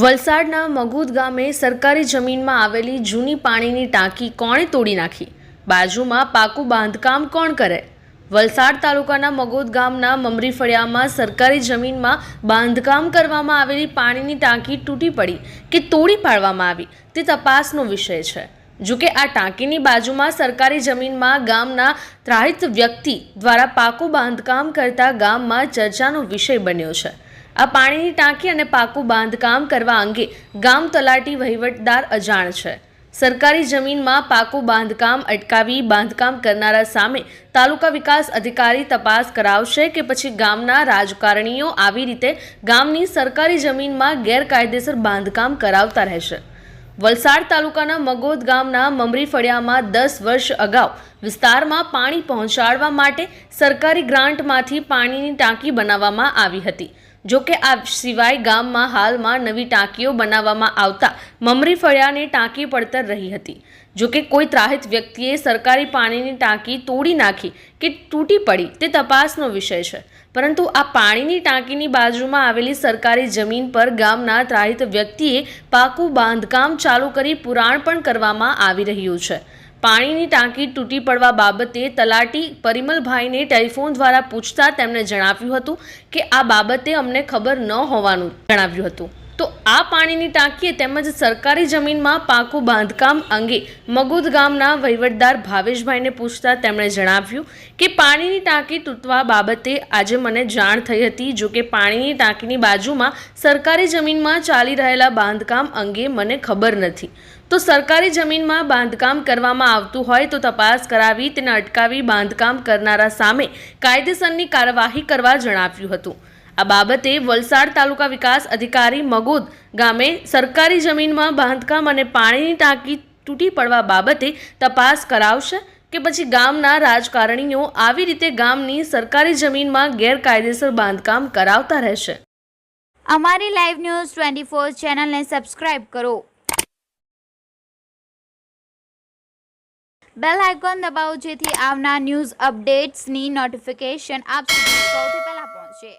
વલસાડના મગુદ ગામે સરકારી જમીનમાં આવેલી જૂની પાણીની ટાંકી કોણે તોડી નાખી? બાજુમાં પાકું બાંધકામ કોણ કરે? વલસાડ તાલુકાના મગોદ ગામના મમરી ફળિયામાં સરકારી જમીનમાં બાંધકામ કરવામાં આવેલી પાણીની ટાંકી તૂટી પડી કે તોડી પાડવામાં આવી તે તપાસનો વિષય છે. જો કે આ ટાંકીની બાજુમાં સરકારી જમીનમાં ગામના ત્રાહિત વ્યક્તિ દ્વારા પાકું બાંધકામ કરતા ગામમાં ચર્ચાનો વિષય બન્યો છે. આ પાણીની ટાંકી અને પાકું બાંધકામ કરવા અંગે ગામ તલાટી વહીવટદાર અજાણ છે. સરકારી જમીનમાં પાકું બાંધકામ અટકાવી બાંધકામ કરનારા સામે તાલુકા વિકાસ અધિકારી તપાસ કરાવશે કે પછી ગામના રાજકારણીઓ આવી રીતે ગામની સરકારી જમીનમાં ગેરકાયદેસર બાંધકામ કરાવતા રહેશે. વલસાડ તાલુકાના મગોદ ગામના મમરી ફળિયામાં દસ વર્ષ અગાઉ વિસ્તારમાં પાણી પહોંચાડવા માટે સરકારી ગ્રાન્ટમાંથી પાણીની ટાંકી બનાવવામાં આવી હતી. જો કે આ સિવાય ગામમાં હાલમાં નવી ટાંકીઓ બનાવવામાં આવતા મમરી ફળિયાની ટાંકી પડતર રહી હતી. જોકે કોઈ ત્રાહિત વ્યક્તિએ સરકારી પાણીની ટાંકી તોડી નાખી કે તૂટી પડી તે તપાસનો વિષય છે. પરંતુ આ પાણીની ટાંકીની બાજુમાં આવેલી સરકારી જમીન પર ગામના ત્રાહિત વ્યક્તિએ પાકું બાંધકામ ચાલુ કરી પુરાણ પણ કરવામાં આવી રહ્યું છે. પાણીની ટાંકી તૂટી પડવા બાબતે તલાટી પરિમલભાઈને ટેલિફોન દ્વારા પૂછતા તેમણે જણાવ્યું હતું કે આ બાબતે અમને ખબર ન હોવાનું જણાવ્યું હતું. તો આ પાણીની ટાંકીએ તેમજ સરકારી જમીનમાં પાકું બાંધકામ અંગે મગુદ ગામના વહીવટદાર ભાવેશભાઈને પૂછતા તેમણે જણાવ્યું કે પાણીની ટાંકી તૂટવા બાબતે આજે મને જાણ થઈ હતી. જો કે પાણીની ટાંકીની બાજુમાં સરકારી જમીનમાં ચાલી રહેલા બાંધકામ અંગે મને ખબર નથી. તો સરકારી જમીનમાં બાંધકામ કરવામાં આવતું હોય તો તપાસ કરાવી, તેને અટકાવી બાંધકામ કરનારા સામે કાયદેસરની કાર્યવાહી કરવા જણાવ્યું હતું. આ બાબતે વલસાડ તાલુકા વિકાસ અધિકારી મગોદ ગામે સરકારી જમીનમાં બાંધકામ અને પાણીની ટાંકી તૂટી પડવા બાબતે તપાસ કરાવશે કે પછી ગામના રાજકારણીઓ આવી રીતે ગામની સરકારી જમીનમાં ગેરકાયદેસર બાંધકામ કરાવતા રહેશે. અમારી લાઈવ ન્યૂઝ ટ્વેન્ટી ફોર ચેનલને સબસ્ક્રાઇબ કરો. બેલ આઇકોન દબાવો જેથી આવનાર ન્યૂઝ અપડેટ્સની નોટિફિકેશન આપ સુધી સૌથી પહેલા પહોંચે.